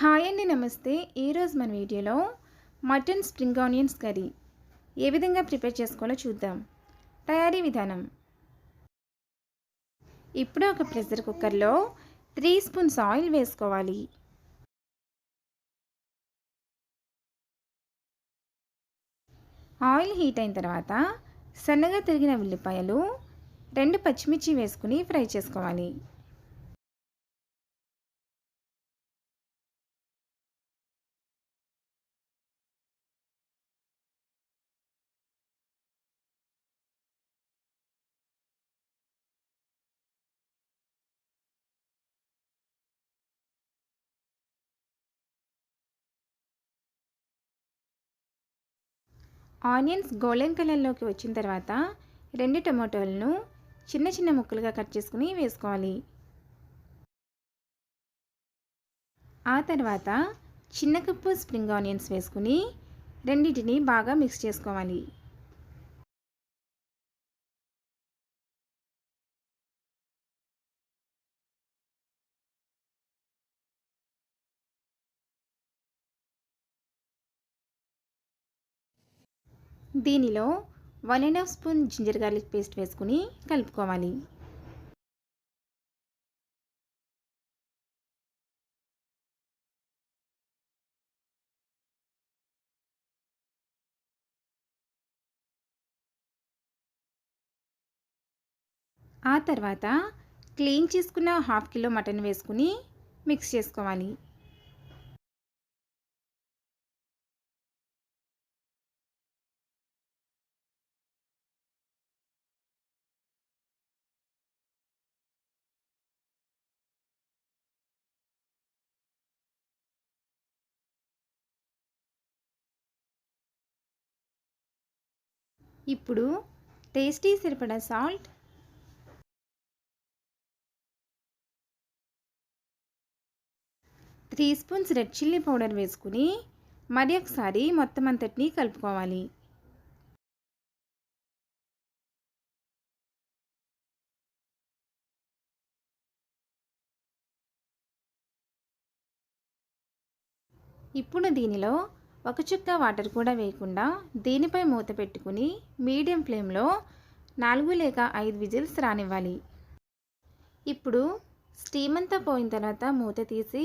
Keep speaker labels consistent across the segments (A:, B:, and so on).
A: Hi అండి నమస్తే. ఈరోజు మన వీడియోలో మటన్ స్ప్రింగ్ ఆనియన్స్ కర్రీ. ఏ విధంగా ప్రిపేర్ చేసుకోవాలో చూద్దాం. తయారీ విధానం. ఇప్పుడు ఒక ప్రెషర్ కుక్కర్లో త్రీ స్పూన్స్ ఆయిల్ వేసుకోవాలి. ఆయిల్ హీట్ అయిన తర్వాత సన్నగా తిరిగిన ఉల్లిపాయలు రెండు పచ్చిమిర్చి వేసుకుని ఫ్రై చేసుకోవాలి. ఆనియన్స్ గోల్డెన్ కలర్లోకి వచ్చిన తర్వాత రెండు టమాటోలను చిన్న చిన్న ముక్కలుగా కట్ చేసుకుని వేసుకోవాలి. ఆ తర్వాత చిన్న కప్పు స్ప్రింగ్ ఆనియన్స్ వేసుకుని రెండింటిని బాగా మిక్స్ చేసుకోవాలి. దీనిలో one and half spoon ginger garlic paste వేసుకుని కలుపుకోవాలి. ఆ తర్వాత క్లీన్ చేసుకున్న హాఫ్ కిలో మటన్ వేసుకుని మిక్స్ చేసుకోవాలి. ఇప్పుడు టేస్టీ సరిపడా salt three spoons red chilli powder వేసుకుని మరి ఒకసారి మొత్తం అంతటినీ కలుపుకోవాలి. ఇప్పుడు దీనిలో ఒక చుక్క వాటర్ కూడా వేయకుండా దీనిపై మూత పెట్టుకుని మీడియం ఫ్లేమ్లో నాలుగు లేక ఐదు విజిల్స్ రానివ్వాలి. ఇప్పుడు స్టీమ్ అంతా పోయిన తర్వాత మూత తీసి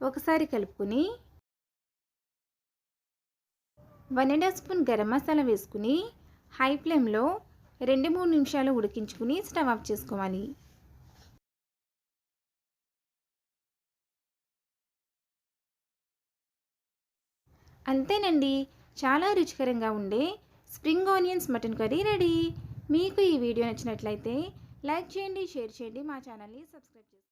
A: ఒకసారి కలుపుకుని one and half spoon garam masala వేసుకుని హై ఫ్లేమ్లో రెండు మూడు నిమిషాలు ఉడికించుకుని స్టవ్ ఆఫ్ చేసుకోవాలి. అంతేనండి. చాలా రుచికరంగా ఉండే spring onions mutton curry ready. మీకు ఈ వీడియో నచ్చినట్లయితే లైక్ చేయండి షేర్ చేయండి మా ఛానల్ని సబ్స్క్రైబ్ చేయండి